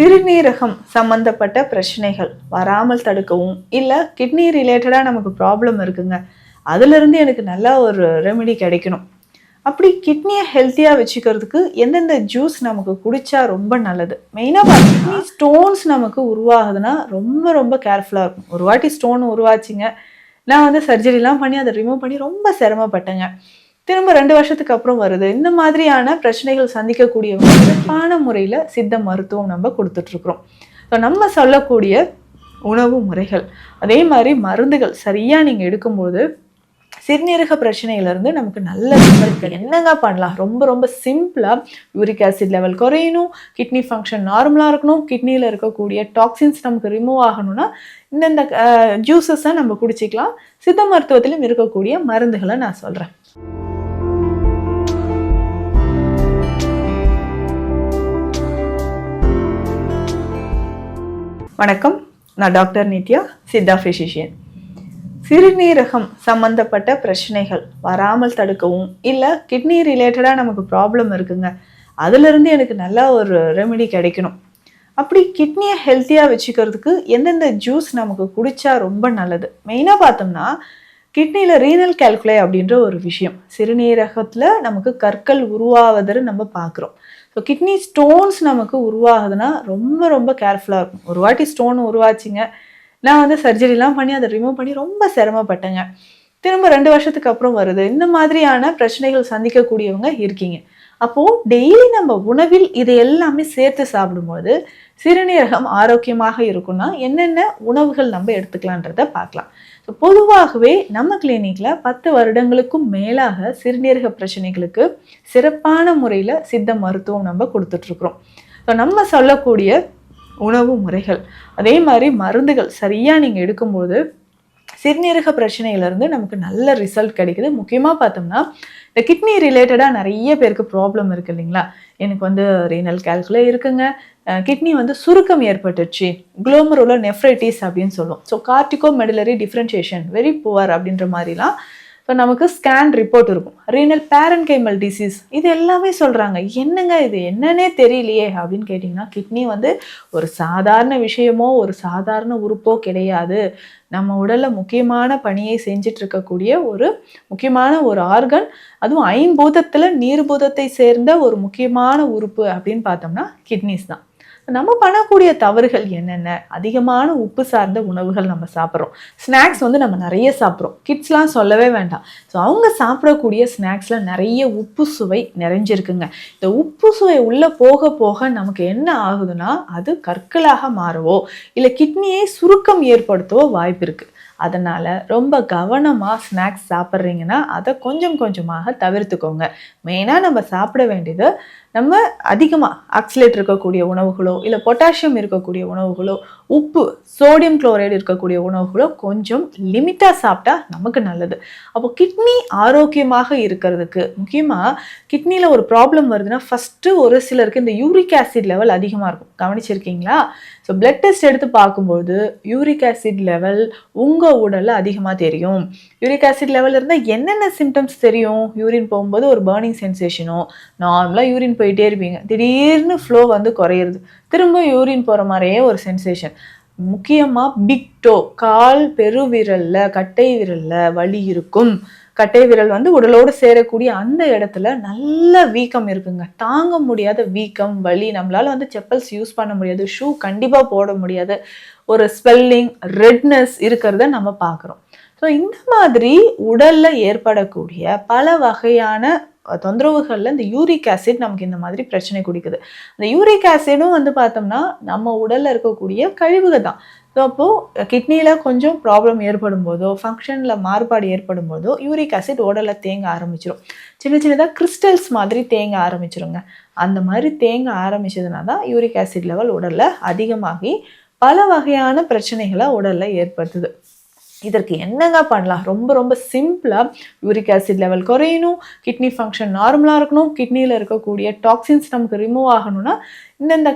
சிறுநீரகம் சம்மந்தப்பட்ட பிரச்சனைகள் வராமல் தடுக்கவும் இல்லை கிட்னி ரிலேட்டடாக நமக்கு ப்ராப்ளம் இருக்குங்க. அதுலேருந்து எனக்கு நல்ல ஒரு ரெமெடி கிடைக்கணும். அப்படி கிட்னியை ஹெல்த்தியாக வச்சுக்கிறதுக்கு எந்தெந்த ஜூஸ் நமக்கு குடித்தா ரொம்ப நல்லது? மெயினாக பார்த்தீங்கன்னா ஸ்டோன்ஸ் நமக்கு உருவாகுதுன்னா ரொம்ப ரொம்ப கேர்ஃபுல்லாக இருக்கும். ஒரு வாட்டி ஸ்டோன் உருவாச்சுங்க. நான் வந்து சர்ஜரிலாம் பண்ணி அதை ரிமூவ் பண்ணி ரொம்ப சிரமப்பட்டேங்க. திரும்ப ரெண்டு வருஷத்துக்கு அப்புறம் வருது. இந்த மாதிரியான பிரச்சனைகள் சந்திக்கக்கூடியவங்க சிறப்பான முறையில் சித்த மருத்துவம் நம்ம கொடுத்துட்ருக்குறோம். ஸோ நம்ம சொல்லக்கூடிய உணவு முறைகள் அதே மாதிரி மருந்துகள் சரியாக நீங்கள் எடுக்கும்போது சிறுநீரக பிரச்சனையிலேருந்து நமக்கு நல்ல ரிசல்ட் என்னங்க பண்ணலாம்? ரொம்ப ரொம்ப சிம்பிளாக யூரிக் ஆசிட் லெவல் குறையணும். கிட்னி ஃபங்க்ஷன் நார்மலாக இருக்கணும். கிட்னியில் இருக்கக்கூடிய டாக்ஸின்ஸ் நமக்கு ரிமூவ் ஆகணும்னா இந்தந்த ஜூஸஸை நம்ம குடிச்சிக்கலாம். சித்த மருத்துவத்திலும் இருக்கக்கூடிய மருந்துகளை நான் சொல்கிறேன் வணக்கம். நான் டாக்டர் நித்யா சித்தா ஃபிசிஷியன் சிறுநீரகம் சம்பந்தப்பட்ட பிரச்சனைகள் வராமல் தடுக்கவும் இல்லை கிட்னி ரிலேட்டடாக நமக்கு ப்ராப்ளம் இருக்குங்க. அதுலேருந்து எனக்கு நல்லா ஒரு ரெமெடி கிடைக்கணும். அப்படி கிட்னியை ஹெல்த்தியாக வச்சுக்கிறதுக்கு எந்தெந்த ஜூஸ் நமக்கு குடித்தா ரொம்ப நல்லது? மெயினாக பார்த்தோம்னா கிட்னியில் ரீனல் கால்குலை அப்படின்ற ஒரு விஷயம். சிறுநீரகத்தில் நமக்கு கற்கள் உருவாவதை நம்ம பார்க்குறோம். ஸோ கிட்னி ஸ்டோன்ஸ் நமக்கு உருவாகுதுன்னா ரொம்ப ரொம்ப கேர்ஃபுல்லாக இருக்கும். ஒரு வாட்டி ஸ்டோன் உருவாச்சுங்க. நான் வந்து சர்ஜரிலாம் பண்ணி அதை ரிமூவ் பண்ணி ரொம்ப சிரமப்பட்டேங்க. திரும்ப ரெண்டு வருஷத்துக்கு அப்புறம் வருது. இந்த மாதிரியான பிரச்சனைகள் சந்திக்கக்கூடியவங்க இருக்கீங்க. அப்போது டெய்லி நம்ம உணவில் இதை எல்லாமே சேர்த்து சாப்பிடும்போது சிறுநீரகம் ஆரோக்கியமாக இருக்கும்னா என்னென்ன உணவுகள் நம்ம எடுத்துக்கலான்றத பார்க்கலாம். ஸோ பொதுவாகவே நம்ம கிளினிக்கில் பத்து வருடங்களுக்கும் மேலாக சிறுநீரக பிரச்சனைகளுக்கு சிறப்பான முறையில் சித்த மருத்துவம் நம்ம கொடுத்துட்ருக்குறோம். ஸோ நம்ம சொல்லக்கூடிய உணவு முறைகள் அதே மாதிரி மருந்துகள் சரியாக நீங்கள் எடுக்கும்போது சிறுநீரக பிரச்சனையிலேருந்து நமக்கு நல்ல ரிசல்ட் கிடைக்குது. முக்கியமாக பார்த்தோம்னா இந்த கிட்னி ரிலேட்டடாக நிறைய பேருக்கு ப்ராப்ளம் இருக்குது இல்லைங்களா? எனக்கு வந்து ரீனல் கேல்குலே இருக்குங்க. கிட்னி வந்து சுருக்கம் ஏற்பட்டுச்சு. குளோமரோல நெஃப்ரைட்டிஸ் அப்படின்னு சொல்லுவோம். So corticomedullary differentiation very poor அப்படின்ற மாதிரிலாம் இப்போ நமக்கு ஸ்கேன் ரிப்போர்ட் இருக்கும். ரீனல் பேரன்கைமல் டிசீஸ் இது எல்லாமே சொல்கிறாங்க என்னங்க இது? என்னன்னே தெரியலையே அப்படின்னு கேட்டிங்கன்னா கிட்னி வந்து ஒரு சாதாரண விஷயமோ ஒரு சாதாரண உறுப்போ கிடையாது. நம்ம உடலில் முக்கியமான பணியை செஞ்சுட்டு இருக்கக்கூடிய ஒரு முக்கியமான ஒரு ஆர்கன் அதுவும் ஐம்பூதத்தில் நீர்பூதத்தை சேர்ந்த ஒரு முக்கியமான உறுப்பு அப்படின்னு பார்த்தோம்னா கிட்னிஸ் தான். நம்ம பண்ணக்கூடிய தவறுகள் என்னென்ன? அதிகமான உப்பு சார்ந்த உணவுகள் நம்ம சாப்பிட்றோம். ஸ்நாக்ஸ் வந்து நம்ம நிறைய சாப்பிட்றோம். கிட்ஸ்லாம் சொல்லவே வேண்டாம். ஸோ அவங்க சாப்பிடக்கூடிய ஸ்நாக்ஸில் நிறைய உப்பு சுவை நிறைஞ்சிருக்குங்க. இந்த உப்பு சுவை உள்ளே போக போக நமக்கு என்ன ஆகுதுன்னா அது கற்களாக மாறவோ இல்லை கிட்னியை சுருக்கம் ஏற்படுத்தவோ வாய்ப்பு இருக்குது அதனால் ரொம்ப கவனமாக ஸ்நாக்ஸ் சாப்பிட்றீங்கன்னா அதை கொஞ்சம் கொஞ்சமாக தவிர்த்துக்கோங்க. மெயினாக நம்ம சாப்பிட வேண்டியது நம்ம அதிகமாக ஆக்சிலேட் இருக்கக்கூடிய உணவுகளோ இல்லை பொட்டாசியம் இருக்கக்கூடிய உணவுகளோ உப்பு சோடியம் குளோரைடு இருக்கக்கூடிய உணவுகளோ கொஞ்சம் லிமிட்டாக சாப்பிட்டா நமக்கு நல்லது. அப்போ கிட்னி ஆரோக்கியமாக இருக்கிறதுக்கு முக்கியமாக கிட்னியில் ஒரு ப்ராப்ளம் வருதுன்னா ஃபஸ்ட்டு ஒரு சிலருக்கு இந்த யூரிக் ஆசிட் லெவல் அதிகமாக இருக்கும். கவனிச்சிருக்கீங்களா? ஸோ பிளட் டெஸ்ட் எடுத்து பார்க்கும்போது யூரிக் ஆசிட் லெவல் உங்கள் உடலில் அதிகமாக தெரியும். யூரிக் ஆசிட் லெவல் இருந்தால் என்னென்ன சிம்டம்ஸ் தெரியும்? யூரின் போகும்போது ஒரு பேர்னிங் சென்சேஷனோ நார்மலாக யூரின் போயிட்டே இருப்பீங்க. திடீர்னு ஃப்ளோ வந்து குறையிறது. திரும்ப யூரின் போகிற மாதிரியே ஒரு சென்சேஷன் முக்கியமாக பிக் டோ கால் பெருவிரலில் கட்டை விரலில் வலி இருக்கும். கட்டை விரல் வந்து உடலோடு சேரக்கூடிய அந்த இடத்துல நல்ல வீக்கம் இருக்குங்க. தாங்க முடியாத வீக்கம் வலி நம்மளால் வந்து செப்பல்ஸ் யூஸ் பண்ண முடியாது. ஷூ கண்டிப்பாக போட முடியாது. ஒரு ஸ்பெல்லிங் ரெட்னஸ் இருக்கிறத நம்ம பார்க்குறோம். ஸோ இந்த மாதிரி உடலில் ஏற்படக்கூடிய பல வகையான தொந்தரவுகளில் இந்த யூரிக் ஆசிட் நமக்கு இந்த மாதிரி பிரச்சனை குடிக்குது. அந்த யூரிக் ஆசிடும் வந்து பார்த்தோம்னா நம்ம உடலில் இருக்கக்கூடிய கழிவுகள் தான். ஸோ அப்போது கிட்னியில் கொஞ்சம் ப்ராப்ளம் ஏற்படும் போதோ ஃபங்க்ஷனில் மாறுபாடு ஏற்படும் போதோ யூரிக் ஆசிட் உடலில் தேங்க ஆரம்பிச்சிடும் சின்ன சின்னதாக கிறிஸ்டல்ஸ் மாதிரி தேங்க ஆரம்பிச்சிருங்க. அந்த மாதிரி தேங்க ஆரம்பிச்சதுனா தான் யூரிக் ஆசிட் லெவல் உடலில் அதிகமாகி பல வகையான பிரச்சனைகளை உடலில் ஏற்படுத்துது. இதற்கு என்னங்க பண்ணலாம்? ரொம்ப ரொம்ப சிம்பிளாக யூரிக் ஆசிட் லெவல் குறையணும். கிட்னி ஃபங்க்ஷன் நார்மலாக இருக்கணும். கிட்னியில் இருக்கக்கூடிய டாக்ஸின்ஸ் நமக்கு ரிமூவ் ஆகணும்னா இந்தந்த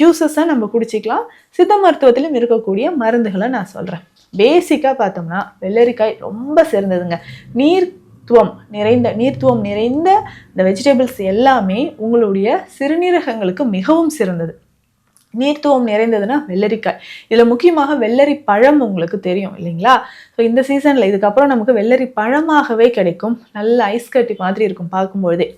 ஜூஸஸை நம்ம குடிச்சிக்கலாம். சித்த மருத்துவத்திலும் இருக்கக்கூடிய மருந்துகளை நான் சொல்கிறேன் பேசிக்காக பார்த்தோம்னா வெள்ளரிக்காய் ரொம்ப சிறந்ததுங்க. நீர்த்துவம் நிறைந்த நீர்த்துவம் நிறைந்த இந்த வெஜிடபிள்ஸ் எல்லாமே உங்களுடைய சிறுநீரகங்களுக்கு மிகவும் சிறந்தது. நீர்த்துவம் நிறைந்ததுன்னா வெள்ளரிக்காய். இதில் முக்கியமாக வெள்ளரி பழம் உங்களுக்கு தெரியும் இல்லைங்களா? ஸோ இந்த சீசனில் இதுக்கப்புறம் நமக்கு வெள்ளரி பழமாகவே கிடைக்கும். நல்ல ஐஸ் கட்டி மாதிரி இருக்கும் பார்க்கும்பொழுதே.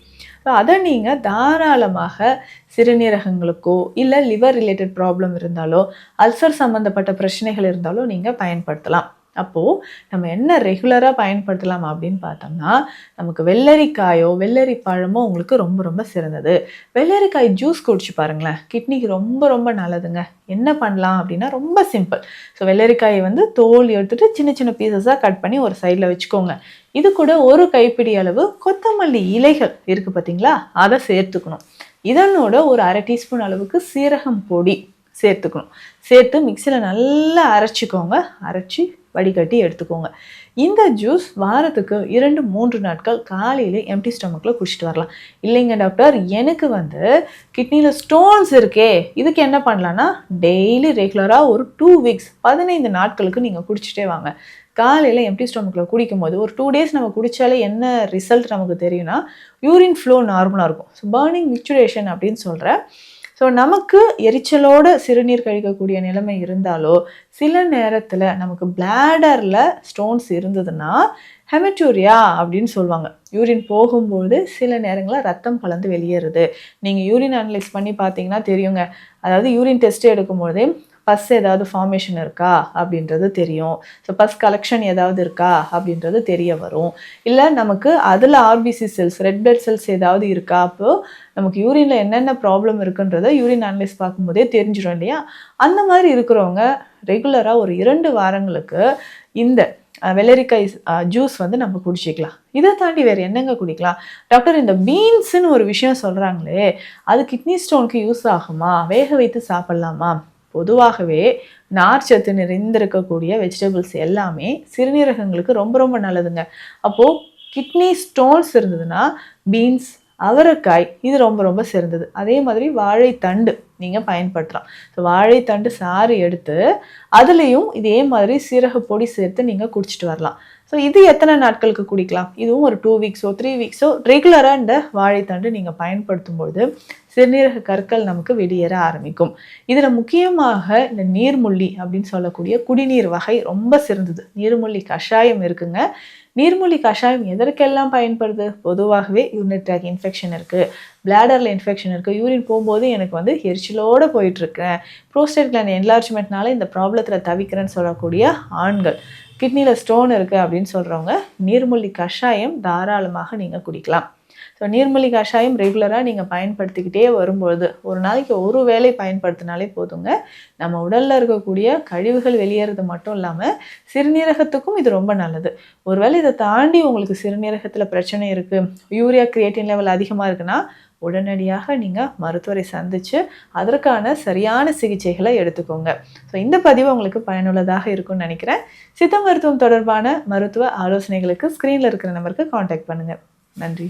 ஸோ அதை நீங்கள் தாராளமாக சிறுநீரகங்களுக்கோ இல்லை லிவர் ரிலேட்டட் ப்ராப்ளம் இருந்தாலோ அல்சர் சம்மந்தப்பட்ட பிரச்சனைகள் இருந்தாலோ நீங்கள் பயன்படுத்தலாம். அப்போது நம்ம என்ன ரெகுலராக பயன்படுத்தலாம் அப்படின்னு பார்த்தோம்னா நமக்கு வெள்ளரிக்காயோ வெள்ளரி பழமோ உங்களுக்கு ரொம்ப ரொம்ப சிறந்தது. வெள்ளரிக்காய் ஜூஸ் குடிச்சு பாருங்களேன். கிட்னிக்கு ரொம்ப ரொம்ப நல்லதுங்க. என்ன பண்ணலாம் அப்படின்னா ரொம்ப சிம்பிள் ஸோ வெள்ளரிக்காயை வந்து தோல் எடுத்துகிட்டு சின்ன சின்ன பீசஸாக கட் பண்ணி ஒரு சைடில் வச்சுக்கோங்க. இது கூட ஒரு கைப்பிடி அளவு கொத்தமல்லி இலைகள் இருக்குது பார்த்தீங்களா அதை சேர்த்துக்கணும். இதனோட ஒரு அரை டீஸ்பூன் அளவுக்கு சீரகம் பொடி சேர்த்துக்கணும். சேர்த்து மிக்சியில் நல்லா அரைச்சிக்கோங்க. அரைச்சி வடிகட்டி எடுத்துக்கோங்க. இந்த ஜூஸ் வாரத்துக்கு இரண்டு மூன்று நாட்கள் காலையில் எம்டி ஸ்டொமக்கில் குடிச்சிட்டு வரலாம். இல்லைங்க டாக்டர் எனக்கு வந்து கிட்னியில் ஸ்டோன்ஸ் இருக்கே. இதுக்கு என்ன பண்ணலான்னா டெய்லி ரெகுலராக ஒரு டூ வீக்ஸ் பதினைந்து நாட்களுக்கு நீங்கள் குடிச்சிட்டே வாங்க. காலையில் எம்டி ஸ்டொமக்கில் குடிக்கும் போது ஒரு டூ டேஸ் நம்ம குடித்தாலே என்ன ரிசல்ட் நமக்கு தெரியும்னா யூரின் ஃப்ளோ நார்மலாக இருக்கும். ஸோ பர்னிங் மிக்சுரேஷன் அப்படின்னு சொல்கிறேன் ஸோ நமக்கு எரிச்சலோடு சிறுநீர் கழிக்கக்கூடிய நிலைமை இருந்தாலோ சில நேரத்தில் நமக்கு பிளாடரில் ஸ்டோன்ஸ் இருந்ததுன்னா ஹெமட்டூரியா அப்படின்னு சொல்லுவாங்க. யூரின் போகும்போது சில நேரங்களில் ரத்தம் கலந்து வெளியேறுது. நீங்கள் யூரின் அனலைஸ் பண்ணி பார்த்தீங்கன்னா தெரியுங்க. அதாவது யூரின் டெஸ்ட் எடுக்கும்போதே பஸ் ஏதாவது ஃபார்மேஷன் இருக்கா அப்படின்றது தெரியும். ஸோ பஸ் கலெக்ஷன் ஏதாவது இருக்கா அப்படின்றது தெரிய வரும். இல்லை நமக்கு அதில் RBC cells red blood cells ஏதாவது இருக்கா? அப்போ நமக்கு யூரினில் என்னென்ன ப்ராப்ளம் இருக்குன்றதை யூரின் அனலைஸ் பார்க்கும்போதே தெரிஞ்சிடும் இல்லையா? அந்த மாதிரி இருக்கிறவங்க ரெகுலராக ஒரு இரண்டு வாரங்களுக்கு இந்த வெள்ளரிக்காய் ஜூஸ் வந்து நம்ம குடிச்சிக்கலாம். இதை தாண்டி வேறு என்னங்க குடிக்கலாம்? டாக்டர் இந்த பீன்ஸுன்னு ஒரு விஷயம் சொல்கிறாங்களே அது கிட்னி ஸ்டோனுக்கு யூஸ் ஆகுமா? வேக வைத்து சாப்பிட்லாமா? பொதுவாகவே நார்ச்சத்து நிறைந்திருக்கக்கூடிய வெஜிடபிள்ஸ் எல்லாமே சிறுநீரகங்களுக்கு ரொம்ப ரொம்ப நல்லதுங்க. அப்போது கிட்னி ஸ்டோன்ஸ் இருந்ததுன்னா பீன்ஸ் அவரைக்காய் இது ரொம்ப ரொம்ப சிறந்தது. அதே மாதிரி வாழைத்தண்டு. நீங்கள் பயன்படுத்தலாம். ஸோ வாழைத்தண்டு சாறு எடுத்து அதுலேயும் இதே மாதிரி சீரக பொடி சேர்த்து நீங்கள் குடிச்சிட்டு வரலாம். ஸோ இது எத்தனை நாட்களுக்கு குடிக்கலாம்? இதுவும் ஒரு டூ வீக்ஸோ த்ரீ வீக்ஸோ ரெகுலராக இந்த வாழைத்தண்டு நீங்கள் பயன்படுத்தும்போது சிறுநீரக கற்கள் நமக்கு வெளியேற ஆரம்பிக்கும். இதில் முக்கியமாக இந்த நீர்முள்ளி அப்படின்னு சொல்லக்கூடிய குடிநீர் வகை ரொம்ப சிறந்தது. நீர்முள்ளி கஷாயம் இருக்குங்க. நீர்மூலி கஷாயம் எதற்கெல்லாம் பயன்படுது? பொதுவாகவே யூரின் ட்ராக் இன்ஃபெக்ஷன் இருக்குது பிளாடரில் இன்ஃபெக்ஷன் இருக்குது யூரின் போகும்போது எனக்கு வந்து எரிச்சலோடு போயிட்டுருக்கேன் ப்ரோஸ்டேட் கிளாண்ட் என்லார்ஜ்மெண்ட்னால இந்த ப்ராப்ளத்தில் தவிக்கிறேன்னு சொல்லக்கூடிய ஆண்கள். கிட்னியில் ஸ்டோன் இருக்குது அப்படின்னு சொல்கிறவங்க நீர்மூலி கஷாயம் தாராளமாக நீங்கள் குடிக்கலாம். ஸோ நீர்மொழி கஷாயம் ரெகுலராக நீங்கள் பயன்படுத்திக்கிட்டே வரும்பொழுது ஒரு நாளைக்கு ஒரு வேலை பயன்படுத்தினாலே போதுங்க. நம்ம உடலில் இருக்கக்கூடிய கழிவுகள் வெளியேறது மட்டும் இல்லாமல் சிறுநீரகத்துக்கும் இது ரொம்ப நல்லது. ஒருவேளை இதை தாண்டி உங்களுக்கு சிறுநீரகத்தில் பிரச்சனை இருக்குது யூரியா கிரியேட்டின் லெவல் அதிகமாக இருக்குன்னா உடனடியாக நீங்கள் மருத்துவரை சந்தித்து அதற்கான சரியான சிகிச்சைகளை எடுத்துக்கோங்க. ஸோ இந்த பதிவு உங்களுக்கு பயனுள்ளதாக இருக்கும்னு நினைக்கிறேன். சித்த மருத்துவம் தொடர்பான மருத்துவ ஆலோசனைகளுக்கு ஸ்க்ரீனில் இருக்கிற நம்பருக்கு காண்டாக்ட் பண்ணுங்கள் நன்றி.